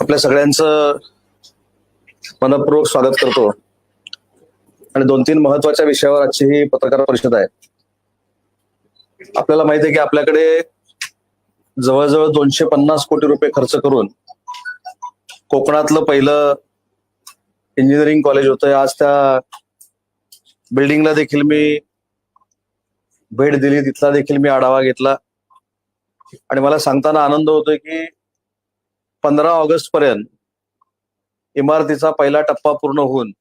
आपल्या सगळ्यांचं मनपूर्वक स्वागत करतो. आणि दोन तीन महत्त्वाच्या विषयावर आजची ही पत्रकार परिषद आहे. आपल्याला माहिती आहे की आपल्याकडे जवळजवळ दोनशे पन्नास कोटी रुपये खर्च करून कोकणातलं पहिलं इंजिनिअरिंग कॉलेज होतं. आज त्या बिल्डिंगला देखील मी भेट दिली. तिथला देखील मी आढावा घेतला. आणि मला सांगताना आनंद होतोय की पंधरा ऑगस्ट पर्यंत इमारतीचा पहिला टप्पा पूर्ण होऊन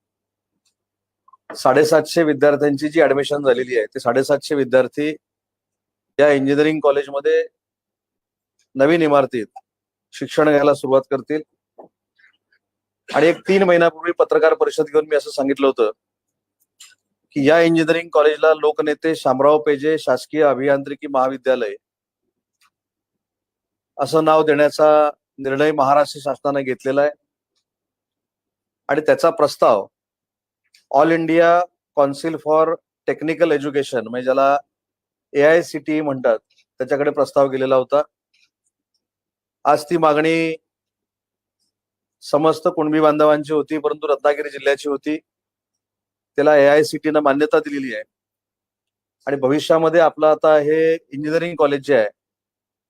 साडेसातशे विद्यार्थ्यांची जी ऍडमिशन झालेली आहे ते साडेसातशे विद्यार्थी या इंजिनिअरिंग कॉलेजमध्ये नवीन इमारतीत शिक्षण घ्यायला सुरुवात करतील. आणि एक तीन महिन्यापूर्वी पत्रकार परिषद घेऊन मी असं सांगितलं होतं की या इंजिनिअरिंग कॉलेजला लोकनेते शामराव पेजे शासकीय अभियांत्रिकी महाविद्यालय असं नाव देण्याचा निर्णय महाराष्ट्र शासनाने घेतलेला आहे. आणि त्याचा प्रस्ताव all India council for technical education म्हणजे ज्याला ए आय सी टी म्हणतात त्याच्याकडे प्रस्ताव गेलेला होता. आज ती मागणी समस्त कुणबी बांधवांची होती परंतु रत्नागिरी जिल्ह्याची होती. त्याला ए आय सी टीनं मान्यता दिलेली आहे. आणि भविष्यामध्ये आपलं आता हे इंजिनिअरिंग कॉलेज जे आहे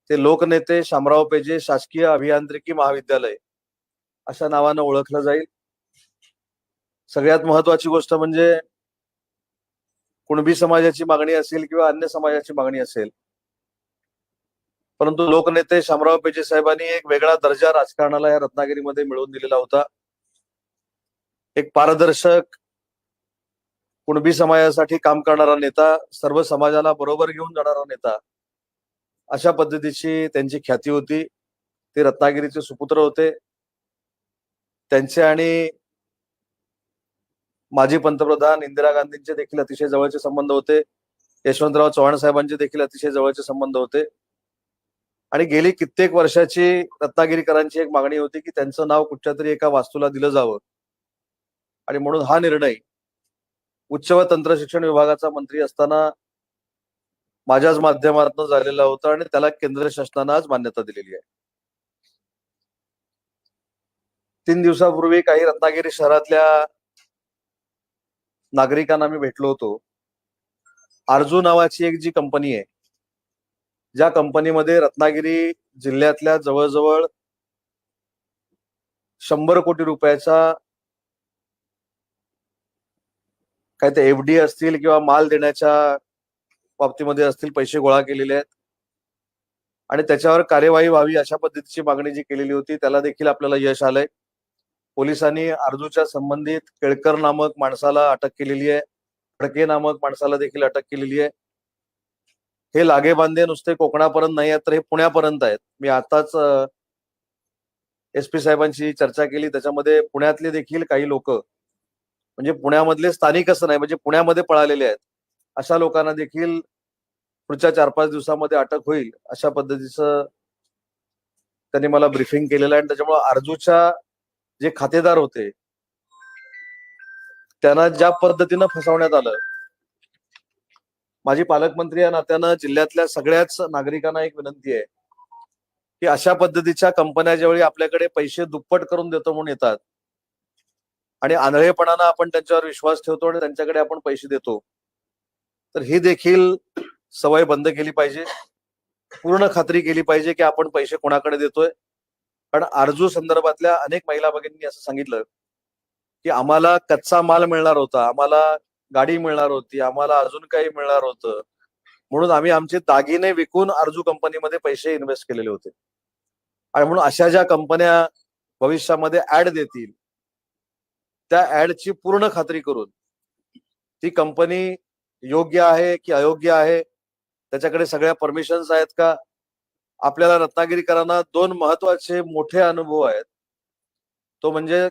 ते लोकनेते शामराव पेजे शासकीय अभियांत्रिकी महाविद्यालय. अशा नावानं ओळखलं जाईल. सगळ्यात महत्वाची गोष्ट म्हणजे कुणबी समाजाची मागणी असेल किंवा अन्य समाजाची मागणी असेल. परंतु लोकनेते शामराव पेजे साहेबांनी एक वेगळा दर्जा राजकारणाला या रत्नागिरीमध्ये मिळवून दिलेला होता. एक पारदर्शक कुणबी समाजासाठी काम करणारा नेता सर्व समाजाला बरोबर घेऊन जाणारा नेता अशा पद्धतीची त्यांची ख्याती होती. ते रत्नागिरीचे सुपुत्र होते. त्यांचे आणि माजी पंतप्रधान इंदिरा गांधींचे देखील अतिशय जवळचे संबंध होते. यशवंतराव चव्हाण साहेबांचे देखील अतिशय जवळचे संबंध होते. आणि गेली कित्येक वर्षाची रत्नागिरीकरांची एक मागणी होती की त्यांचं नाव कुठच्या तरी एका वास्तूला दिलं जावं. आणि म्हणून हा निर्णय उच्च व तंत्र शिक्षण विभागाचा मंत्री असताना माझ्याच माध्यमातून झालेला होता आणि त्याला केंद्र शासनानं आज मान्यता दिलेली आहे. तीन दिवसापूर्वी काही रत्नागिरी शहरातल्या नागरिकांना मी भेटलो होतो. आरजू नावाची एक जी कंपनी आहे ज्या कंपनीमध्ये रत्नागिरी जिल्ह्यातल्या जवळजवळ शंभर कोटी रुपयाचा काय ते एफ डी असतील किंवा माल देण्याच्या बाबतीमध्ये असतील पैसे गोळा केलेले आहेत. आणि त्याच्यावर कार्यवाही व्हावी अशा पद्धतीची मागणी जी केलेली होती त्याला देखील आपल्याला यश आलंय. पोलिसांनी अर्जूच्या संबंधित केळकर नामक माणसाला अटक केलेली आहे. फडके नामक माणसाला देखील अटक केलेली आहे. हे लागे बांधे नुसते कोकणापर्यंत नाही आहेत तर हे पुण्यापर्यंत आहेत. मी आताच एस पी साहेबांशी चर्चा केली. त्याच्यामध्ये पुण्यातले देखील काही लोक म्हणजे पुण्यामधले स्थानिक असं नाही म्हणजे पुण्यामध्ये पळालेले आहेत. अशा लोकांना देखील पुढच्या चार पाच दिवसामध्ये अटक होईल अशा पद्धतीचं त्यांनी मला ब्रिफिंग केलेलं आहे. आणि त्याच्यामुळे अर्जूच्या जे खातेदार होते त्यांना ज्या पद्धतीनं फसवण्यात आलं माझी पालकमंत्री या नात्यानं जिल्ह्यातल्या सगळ्याच नागरिकांना एक विनंती आहे की अशा पद्धतीच्या कंपन्या ज्यावेळी आपल्याकडे पैसे दुप्पट करून देतो म्हणून येतात आणि आंधळेपणानं आपण त्यांच्यावर विश्वास ठेवतो आणि त्यांच्याकडे आपण पैसे देतो तर ही देखील सवय बंद केली पाहिजे. पूर्ण खात्री केली पाहिजे की आपण पैसे कोणाकडे देतोय. कारण आरजू संदर्भातल्या अनेक महिला भगिनींनी असं सांगितलं की आम्हाला कच्चा माल मिळणार होता आम्हाला गाडी मिळणार होती आम्हाला अजून काही मिळणार होतं. म्हणून आम्ही आमचे दागिने विकून आरजू कंपनीमध्ये पैसे इन्व्हेस्ट केलेले होते. आणि म्हणून अशा ज्या कंपन्या भविष्यामध्ये ऍड देतील त्या ऍडची पूर्ण खात्री करून ती कंपनी योग्य आहे की अयोग्य आहे? त्याच्याकडे सगळ्या परमिशन्स आहेत का? आपल्याला रत्नागिरीकरांना दोन महत्त्वाचे मोठे अनुभव आहेत. तो म्हणजे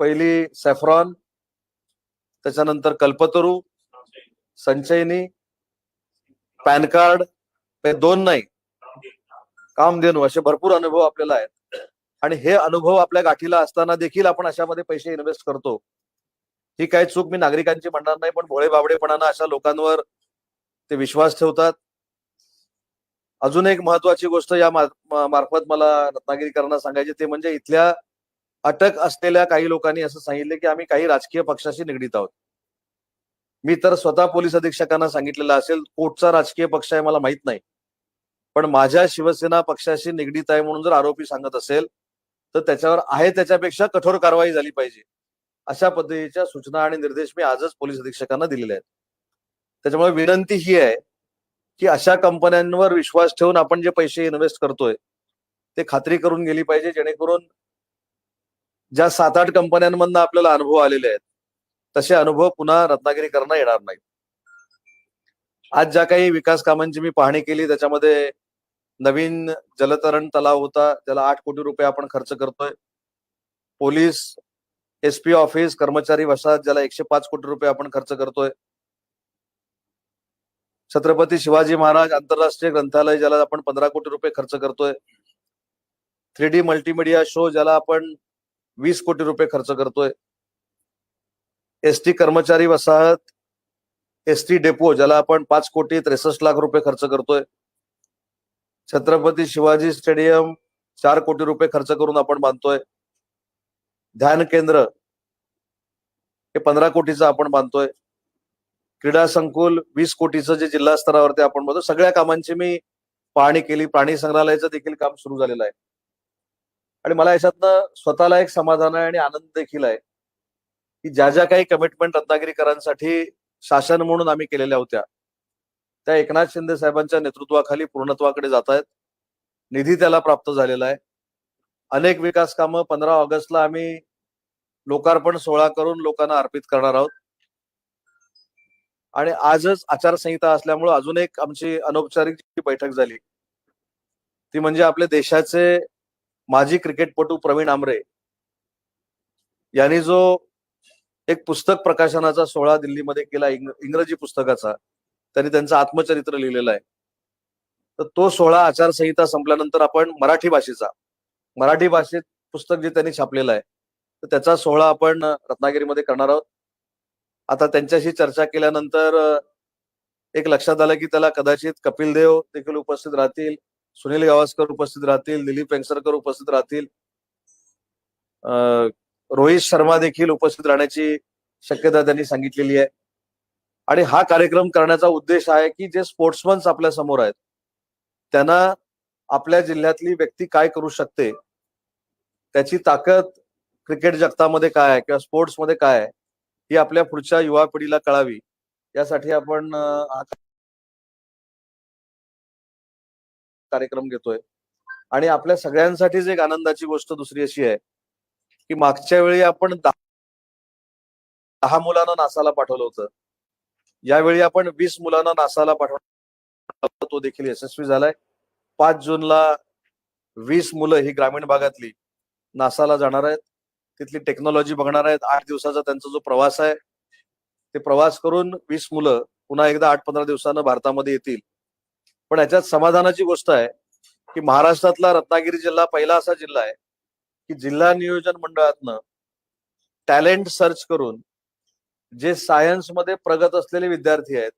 पहिली सॅफ्रॉन त्याच्यानंतर कल्पतरू संचयनी पॅन कार्ड हे दोन नाही. कामधेनू असे भरपूर अनुभव आपल्याला आहेत. आणि हे अनुभव आपल्या गाठीला असताना देखील आपण अशामध्ये पैसे इन्व्हेस्ट करतो. ही काही चूक मी नागरिकांची म्हणणार नाही पण भोळे बाबडेपणानं अशा लोकांवर ते विश्वास ठेवतात. अजून एक महत्वाची गोष्ट या मार्फत मला रत्नागिरीकरांना सांगायची ते म्हणजे इथल्या अटक असलेल्या काही लोकांनी असं सांगितले की आम्ही काही राजकीय पक्षाशी निगडीत आहोत. मी तर स्वतः पोलीस अधीक्षकांना सांगितलेलं असेल कोटचा राजकीय पक्ष आहे मला माहीत नाही. पण माझ्या शिवसेना पक्षाशी निगडीत आहे म्हणून जर आरोपी सांगत असेल तर त्याच्यावर आहे त्याच्यापेक्षा कठोर कारवाई झाली पाहिजे. अशा पद्धतीच्या सूचना आणि निर्देश मी आजच पोलीस अधीक्षकांना दिलेले आहेत. त्याच्यामुळे विनंती ही आहे की अशा कंपन्यांवर विश्वास ठेवून आपण जे पैसे इन्व्हेस्ट करतोय ते खात्री करून गेली पाहिजे जेणेकरून ज्या सात आठ कंपन्यांमधनं आपल्याला अनुभव आलेले आहेत तसे अनुभव पुन्हा रत्नागिरीकरांना येणार नाहीत आज ज्या काही विकास कामांची मी पाहणी केली त्याच्यामध्ये नवीन जलतरण तलाव होता त्याला आठ कोटी रुपये आपण खर्च करतोय. पोलीस एस पी ऑफ़िस, कर्मचारी वसाहत, ज्याला एकशे पाच कोटी रुपये आपण खर्च करतोय. छत्रपती शिवाजी महाराज आंतरराष्ट्रीय ग्रंथालय, ज्याला आपण पंधरा कोटी रुपये खर्च करतोय. थ्री डी मल्टीमीडिया शो, ज्याला आपण वीस कोटी रुपये खर्च करतोय. एस टी कर्मचारी वसाहत एस टी डेपो, ज्याला आपण पाच कोटी त्रेसष्ट लाख रुपये खर्च करतोय. छत्रपती शिवाजी स्टेडियम, चार कोटी रुपये खर्च करून आपण बांधतोय. ध्यान केंद्र हे पंधरा कोटीचं आपण बांधतोय. क्रीडा संकुल वीस कोटीचं जे जिल्हा स्तरावरती आपण बघतो सगळ्या कामांची मी पाहणी केली. प्राणी संग्रहालयाचं देखील काम सुरू झालेलं आहे. आणि मला याच्यातनं स्वतःला एक समाधान आहे आणि आनंद देखील आहे की ज्या ज्या काही कमिटमेंट रत्नागिरीकरांसाठी शासन म्हणून आम्ही केलेल्या होत्या त्या एकनाथ शिंदे साहेबांच्या नेतृत्वाखाली पूर्णत्वाकडे जात आहेत. निधी त्याला प्राप्त झालेला आहे. अनेक विकास कामं पंधरा ऑगस्टला आम्ही लोकार्पण सोहळा करून लोकांना अर्पित करणार आहोत. आणि आजच आचारसंहिता असल्यामुळे अजून एक आमची अनौपचारिक बैठक झाली. ती म्हणजे आपल्या देशाचे माजी क्रिकेटपटू प्रवीण आमरे यांनी जो एक पुस्तक प्रकाशनाचा सोहळा दिल्लीमध्ये केला इंग्रजी पुस्तकाचा त्यांनी त्यांचं आत्मचरित्र लिहिलेलं आहे. तर तो सोहळा आचारसंहिता संपल्यानंतर आपण मराठी भाषेचा मराठी भाषेत पुस्तक जे त्यांनी छापलेलं आहे तर त्याचा सोहळा आपण रत्नागिरीमध्ये करणार आहोत. आता त्यांच्याशी चर्चा केल्यानंतर एक लक्षात आलं की त्याला कदाचित कपिल देव देखील उपस्थित राहतील सुनील गावस्कर उपस्थित राहतील दिलीप वेंगसरकर उपस्थित राहतील रोहित शर्मा देखील उपस्थित राहण्याची शक्यता त्यांनी सांगितलेली आहे. आणि हा कार्यक्रम करण्याचा उद्देश आहे की जे स्पोर्ट्समन्स आपल्यासमोर आहेत त्यांना आपल्या जिल्ह्यातली व्यक्ती काय करू शकते? त्याची ताकद क्रिकेट जगतामध्ये काय आहे किंवा स्पोर्ट्समध्ये काय आहे ही आपल्या पुढच्या युवा पिढीला कळावी. यासाठी आपण कार्यक्रम घेतोय. आणि आपल्या सगळ्यांसाठीच एक आनंदाची गोष्ट दुसरी अशी आहे की मागच्या वेळी आपण दहा दहा मुलांना नासाला पाठवलं होतं. यावेळी आपण वीस मुलांना नासाला पाठवलं तो देखील यशस्वी झालाय. पाच जूनला वीस मुलं ही ग्रामीण भागातली नासाला जाणार आहेत. तिथली टेक्नॉलॉजी बघणार आहेत. आठ दिवसाचा त्यांचा जो प्रवास आहे ते प्रवास करून वीस मुलं पुन्हा एकदा आठ पंधरा दिवसानं भारतामध्ये येतील. पण याच्यात समाधानाची गोष्ट आहे की महाराष्ट्रातला रत्नागिरी जिल्हा पहिला असा जिल्हा आहे की जिल्हा नियोजन मंडळातनं टॅलेंट सर्च करून जे सायन्समध्ये प्रगत असलेले विद्यार्थी आहेत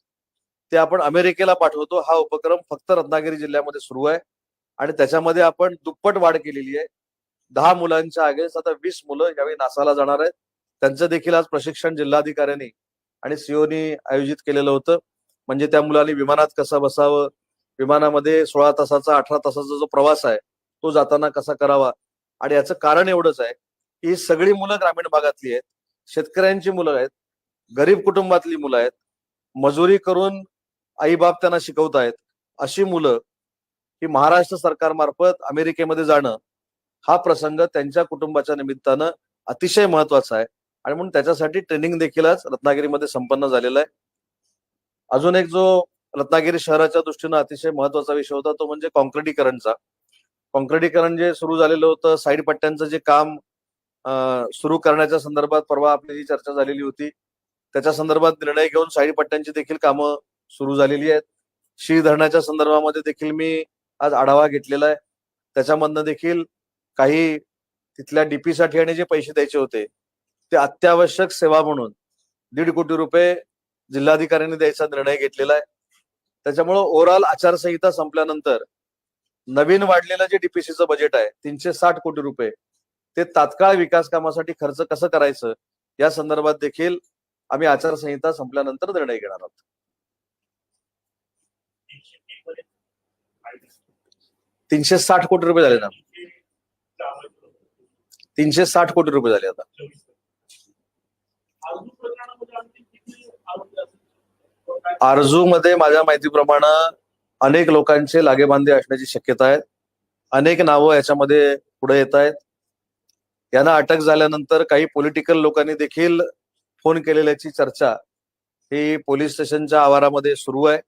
ते आपण अमेरिकेला पाठवतो. हा उपक्रम फक्त रत्नागिरी जिल्ह्यामध्ये सुरू आहे. आणि त्याच्यामध्ये आपण दुप्पट वाढ केलेली आहे. दहा मुलांच्या अगेन्स्ट आता वीस मुलं यावेळी नासाला जाणार आहेत. त्यांचं देखील आज प्रशिक्षण जिल्हाधिकाऱ्यांनी आणि सीओनी आयोजित केलेलं होतं. म्हणजे त्या मुलांनी विमानात कसं बसावं? विमानामध्ये सोळा तासाचा अठरा तासाचा जो प्रवास आहे तो जाताना कसा करावा? आणि याचं कारण एवढंच आहे की ही सगळी मुलं ग्रामीण भागातली आहेत. शेतकऱ्यांची मुलं आहेत. गरीब कुटुंबातली मुलं आहेत. मजुरी करून आई बाप त्यांना शिकवतायत. अशी मुलं ही महाराष्ट्र सरकारमार्फत अमेरिकेमध्ये जाणं हा प्रसंग त्यांच्या कुटुंबाच्या निमित्तानं अतिशय महत्त्वाचा आहे. आणि म्हणून त्याच्यासाठी ट्रेनिंग देखील आज रत्नागिरीमध्ये संपन्न झालेला आहे. अजून एक जो रत्नागिरी शहराच्या दृष्टीनं अतिशय महत्त्वाचा विषय होता तो म्हणजे कॉन्क्रिटीकरणचा. कॉन्क्रिटीकरण जे सुरू झालेलं होतं साईड पट्ट्यांचं जे काम सुरू करण्याच्या संदर्भात परवा आपली जी चर्चा झालेली होती. त्याच्या संदर्भात निर्णय घेऊन साईड पट्ट्यांची देखील कामं सुरू झालेली आहेत. शी धरणाच्या संदर्भामध्ये देखील मी आज आढावा घेतलेला आहे. त्याच्यामधनं देखील काही तिथल्या डीपीसाठी आणि जे पैसे द्यायचे होते ते अत्यावश्यक सेवा म्हणून दीड कोटी रुपये जिल्हाधिकाऱ्यांनी द्यायचा निर्णय घेतलेला आहे. त्याच्यामुळं ओव्हरऑल आचारसंहिता संपल्यानंतर नवीन वाढलेलं जे डीपीसीचं बजेट आहे तीनशे साठ कोटी रुपये ते तात्काळ विकास कामासाठी खर्च कसं करायचं या संदर्भात देखील आम्ही आचारसंहिता संपल्यानंतर निर्णय घेणार आहोत. तीनशे साठ कोटी रुपये झाले ना. तीनशे साठ कोटी रुपये झाले आता. आरजू मध्ये माझ्या माहितीप्रमाणे अनेक लोकांचे लागेबांधे असण्याची शक्यता आहे. अनेक नावं याच्यामध्ये पुढे येत आहेत. यांना अटक झाल्यानंतर काही पॉलिटिकल लोकांनी देखील फोन केलेल्याची चर्चा ही पोलीस स्टेशनच्या आवारामध्ये सुरू आहे.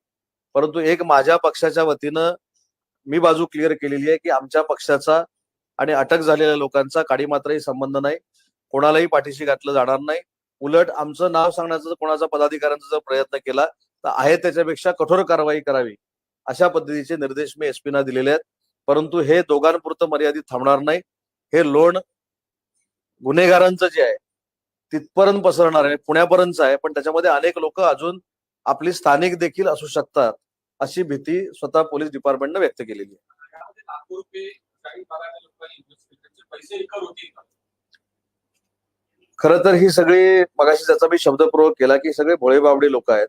परंतु एक माझ्या पक्षाच्या वतीनं मी बाजू क्लिअर केलेली आहे की आमच्या पक्षाचा आणि अटक झालेल्या लोकांचा काडी मात्रही संबंध नाही. कोणालाही पाठीशी घातलं जाणार नाही. उलट आमचं नाव सांगण्याचा जर कोणाचा पदाधिकाऱ्यांचा जर प्रयत्न केला तर आहे त्याच्यापेक्षा कठोर कारवाई करावी. अशा पद्धतीचे निर्देश मी एसपीना दिलेले आहेत. परंतु हे दोघांपुरतं मर्यादित थांबणार नाही. हे लोण गुन्हेगारांचं जे आहे तिथपर्यंत पसरणार आहे पुण्यापर्यंतच आहे. पण त्याच्यामध्ये अनेक लोक अजून आपली स्थानिक देखील असू शकतात. अशी भीती स्वतः पोलीस डिपार्टमेंटनं व्यक्त केलेली आहे. खरं तर ही सगळी मगाशी त्याचा मी शब्दप्रयोग केला की सगळे भोळेबावडे लोक आहेत.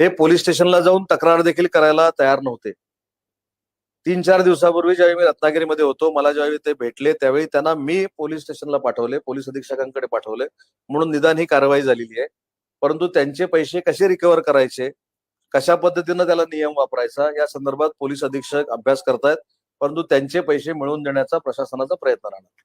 हे पोलीस स्टेशनला जाऊन तक्रार देखील करायला तयार नव्हते. तीन चार दिवसापूर्वी ज्यावेळी मी रत्नागिरीमध्ये होतो मला ज्यावेळी ते भेटले त्यावेळी त्यांना मी पोलीस स्टेशनला पाठवले पोलीस अधीक्षकांकडे पाठवले. म्हणून निदान ही कारवाई झालेली आहे. परंतु त्यांचे पैसे कसे रिकव्हर करायचे कशा पद्धतीनं त्याला नियम वापरायचा या संदर्भात पोलीस अधीक्षक अभ्यास करतायत परंतु त्यांचे पैसे मिळवून देण्याचा प्रशासनाचा प्रयत्न राहणार.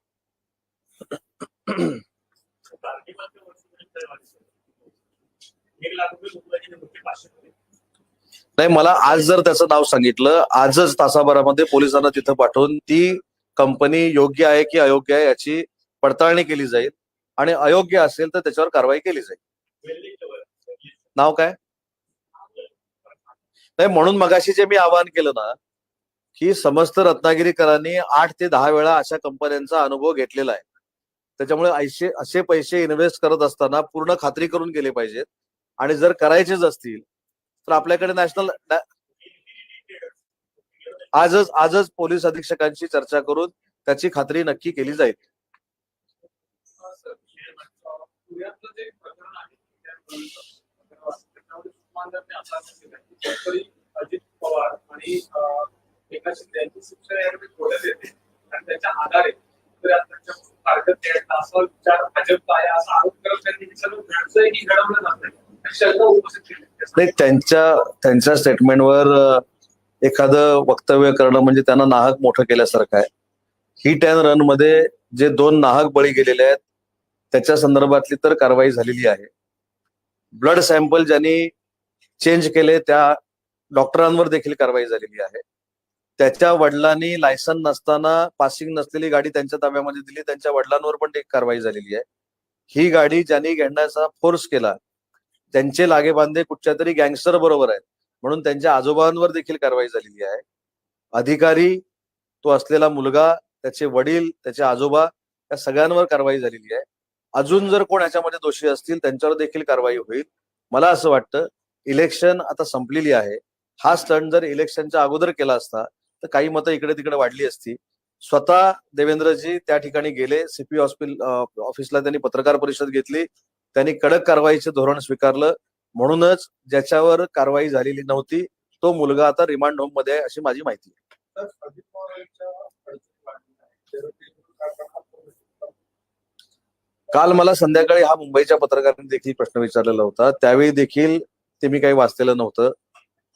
नाही मला आज जर त्याचं नाव सांगितलं आजच तासाभरामध्ये पोलिसांना तिथं पाठवून ती कंपनी योग्य आहे की अयोग्य आहे याची पडताळणी केली जाईल आणि अयोग्य असेल तर त्याच्यावर कारवाई केली जाईल. नाव काय? नाही म्हणून मगाशी जे मी आवाहन केलं ना की समस्त रत्नागिरीकरांनी आठ ते दहा वेळा अशा कंपन्यांचा अनुभव घेतलेला आहे. त्याच्यामुळे ऐशे असे पैसे इन्व्हेस्ट करत असताना पूर्ण खात्री करून गेले पाहिजेत. आणि जर करायचेच असतील तर आपल्याकडे नॅशनल आजच आजच पोलीस अधीक्षकांशी चर्चा करून त्याची खात्री नक्की केली जाईल. सर, असा शेतकरी अजित पवार आणि एकनाथ शिंदे यांची शिक्षा याकडे थोड्याच येते आणि त्याच्या आधारे असा विचार भाजपचा आहे असा आरोप करत त्यांनी घडतंय की घडवलं शंका उपस्थित केली. नाही त्यांच्या त्यांच्या स्टेटमेंटवर एखादं वक्तव्य करणं म्हणजे त्यांना नाहक मोठं केल्यासारखं आहे. हिट अँड रनमध्ये जे दोन नाहक बळी गेलेले आहेत त्याच्या संदर्भातली तर कारवाई झालेली आहे. ब्लड सॅम्पल ज्यांनी चेंज केले त्या डॉक्टरांवर देखील कारवाई झालेली आहे. त्याच्या वडिलांनी लायसन नसताना पासिंग नसलेली गाडी त्यांच्या ताब्यामध्ये दिली त्यांच्या वडिलांवर पण एक कारवाई झालेली आहे. ही गाडी ज्यांनी घेण्याचा फोर्स केला त्यांचे लागेबांधे कुठच्या तरी गँगस्टर बरोबर आहेत म्हणून त्यांच्या आजोबांवर देखील कारवाई झालेली आहे. अधिकारी तो असलेला मुलगा त्याचे वडील त्याचे आजोबा या सगळ्यांवर कारवाई झालेली आहे. अजून जर कोण याच्यामध्ये दोषी असतील त्यांच्यावर देखील कारवाई होईल. मला असं वाटतं इलेक्शन आता संपलेली आहे. हा स्टंट जर इलेक्शनच्या अगोदर केला असता तर काही मतं इकडे तिकडे वाढली असती. स्वतः देवेंद्रजी त्या ठिकाणी गेले सीपी हॉस्पिटल ऑफिसला त्यांनी पत्रकार परिषद घेतली. त्यांनी कडक कारवाईचे धोरण स्वीकारलं. म्हणूनच ज्याच्यावर कारवाई झालेली नव्हती तो मुलगा आता रिमांड होममध्ये आहे अशी माझी माहिती आहे. काल मला संध्याकाळी हा मुंबईच्या पत्रकारांनी देखील प्रश्न विचारलेला होता. त्यावेळी देखील ते मी काही वाचलेलं नव्हतं.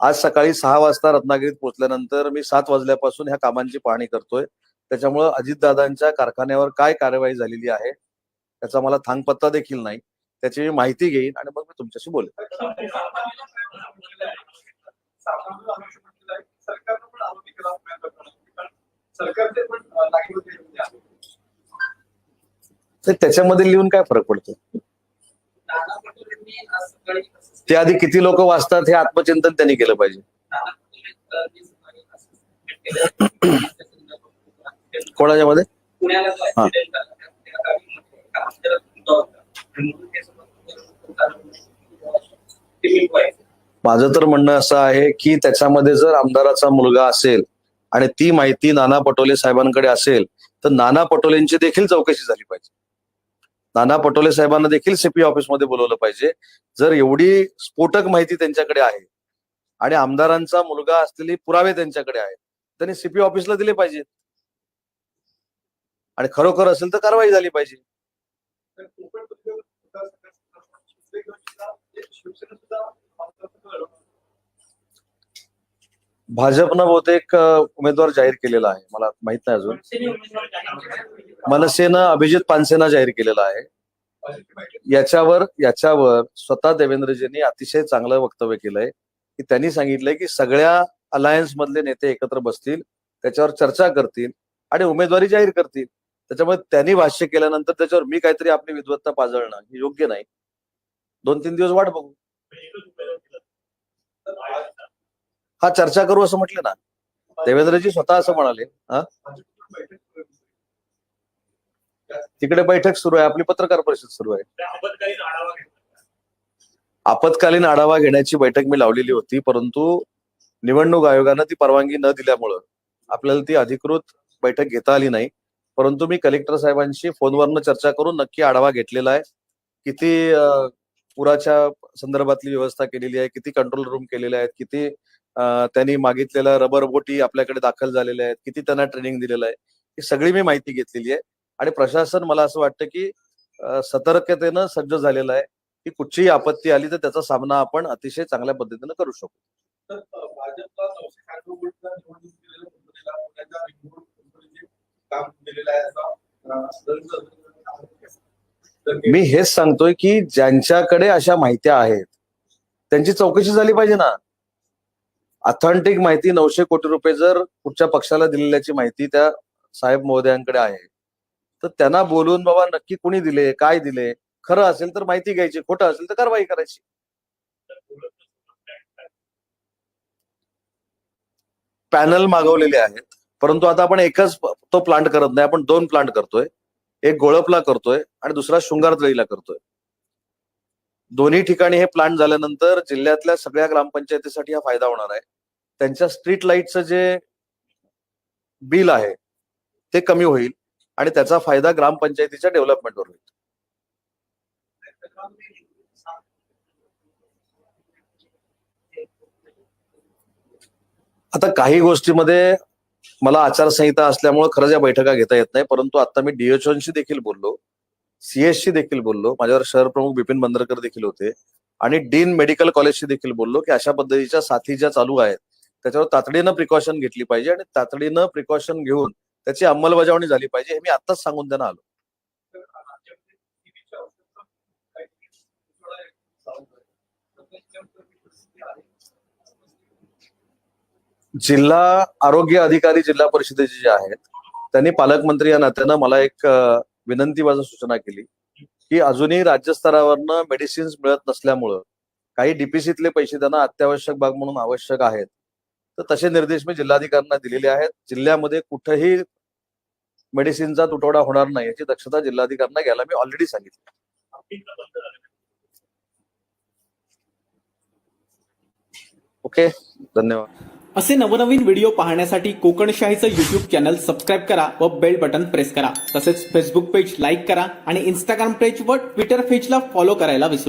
आज सकाळी सहा वाजता रत्नागिरीत पोहोचल्यानंतर मी सात वाजल्यापासून ह्या कामांची पाहणी करतोय. त्याच्यामुळं अजितदादांच्या कारखान्यावर काय कारवाई झालेली आहे त्याचा मला थांगपत्ता देखील नाही. त्याची मी माहिती घेईन आणि मग मी तुमच्याशी बोलेन. तर त्याच्यामध्ये लिहून काय फरक पडतो? नाना पटोलेंनी आज सकाळी असं ते आधी किती लोक वाचतात हे आत्मचिंतन त्यांनी केलं पाहिजे. कोणाच्या मध्ये. माझं तर म्हणणं असं आहे की त्याच्यामध्ये जर आमदाराचा मुलगा असेल आणि ती माहिती नाना पटोले साहेबांकडे असेल तर नाना पटोलेंची देखील चौकशी झाली पाहिजे. नाना पटोले साहेबांना देखील सीपी ऑफिसमध्ये बोलवलं पाहिजे. जर एवढी स्फोटक माहिती त्यांच्याकडे आहे आणि आमदारांचा मुलगा असलेले पुरावे त्यांच्याकडे आहेत त्यांनी सीपी ऑफिसला दिले पाहिजेत. आणि खरोखर असेल तर कारवाई झाली पाहिजे. शिवसेना सुद्धा भाजपनं बहुतेक उमेदवार जाहीर केलेला आहे. मला माहीत नाही अजून. मनसेनं अभिजित पानसेना जाहीर केलेला आहे. याच्यावर याच्यावर स्वतः देवेंद्रजींनी अतिशय चांगलं वक्तव्य केलंय. की त्यांनी सांगितलंय की सगळ्या अलायन्स मधले नेते एकत्र बसतील त्याच्यावर चर्चा करतील आणि उमेदवारी जाहीर करतील. त्याच्यामुळे त्यांनी भाष्य केल्यानंतर त्याच्यावर मी काहीतरी आपली विद्वत्ता पाजळणं हे योग्य नाही. दोन तीन दिवस वाट बघू. हा चर्चा करू असं म्हटलं ना. देवेंद्रजी स्वतः असं म्हणाले हा? तिकडे बैठक सुरू आहे आपली पत्रकार परिषद सुरू आहे. आपत्कालीन आढावा घेण्याची बैठक मी लावलेली होती परंतु निवडणूक आयोगानं ती परवानगी न दिल्यामुळं आपल्याला ती अधिकृत बैठक घेता आली नाही. परंतु मी कलेक्टर साहेबांशी फोनवरनं चर्चा करून नक्की आढावा घेतलेला आहे. किती पुराच्या संदर्भातली व्यवस्था केलेली आहे किती कंट्रोल रूम केलेले आहेत किती त्यांनी मागितलेल्या रबर बोटी आपल्याकडे दाखल झालेल्या आहेत. किती त्यांना ट्रेनिंग दिलेलं आहे ही सगळी मी माहिती घेतलेली आहे. आणि प्रशासन मला असं वाटतं की सतर्कतेनं सज्ज झालेलं आहे. की कुठचीही आपत्ती आली तर त्याचा सामना आपण अतिशय चांगल्या पद्धतीनं करू शकतो मी हेच सांगतोय की ज्यांच्याकडे अशा माहित्या आहेत त्यांची चौकशी झाली पाहिजे ना. ऑथेंटिक माहिती नऊशे कोटी रुपये जर कुठच्या पक्षाला दिलेल्याची माहिती त्या साहेब महोदयांकडे आहे तर त्यांना बोलून बाबा नक्की कुणी दिले काय दिले? खरं असेल तर माहिती घ्यायची खोटं असेल तर कारवाई करायची. पॅनल मागवलेले आहेत परंतु आता आपण एकच तो प्लांट करत नाही आपण दोन प्लांट करतोय. एक गोळपला करतोय आणि दुसरा शृंगारतळीला करतोय. दोन्ही ठिकाणी हे प्लांट झाल्यानंतर जिल्ह्यातल्या सगळ्या ग्रामपंचायतीसाठी हा फायदा होणार आहे. त्यांच्या स्ट्रीट लाईटचं जे बिल आहे ते कमी होईल आणि त्याचा फायदा ग्रामपंचायतीच्या डेव्हलपमेंटवर होईल. आता काही गोष्टीमध्ये मला आचारसंहिता असल्यामुळे खरंच या बैठका घेता येत नाही परंतु आता मी डीएचओशी देखील बोललो सीएसशी देखील बोललो माझ्यावर शहर प्रमुख बिपिन बंदरकर देखील होते आणि डीन मेडिकल कॉलेजशी देखील बोललो की अशा पद्धतीच्या साथी ज्या चालू आहेत त्याच्यावर तातडीनं प्रिकॉशन घेतली पाहिजे आणि तातडीनं प्रिकॉशन घेऊन त्याची अंमलबजावणी झाली पाहिजे हे मी आताच सांगून त्यांना आलो. जिल्हा आरोग्य अधिकारी जिल्हा परिषदेचे जे आहेत त्यांनी पालकमंत्री या नात्यानं मला एक विनंती माझं सूचना केली की अजूनही राज्य स्तरावरनं मेडिसिन्स मिळत नसल्यामुळं काही डीपीसीतले पैसे त्यांना अत्यावश्यक भाग म्हणून आवश्यक आहेत. तर तसे निर्देश मी जिल्हाधिकाऱ्यांना दिलेले आहेत. जिल्ह्यामध्ये कुठेही मेडिसिनचा तुटवडा होणार नाही याची दक्षता जिल्हाधिकाऱ्यांना घ्यायला मी ऑलरेडी सांगितली. ओके धन्यवाद. असे नवनवीन व्हिडिओ पाहण्यासाठी कोकणशाहीचं युट्यूब चॅनल सबस्क्राईब करा व बेल बटन प्रेस करा. तसेच फेसबुक पेज लाईक करा आणि इंस्टाग्राम पेज व ट्विटर पेजला फॉलो करायला विसरू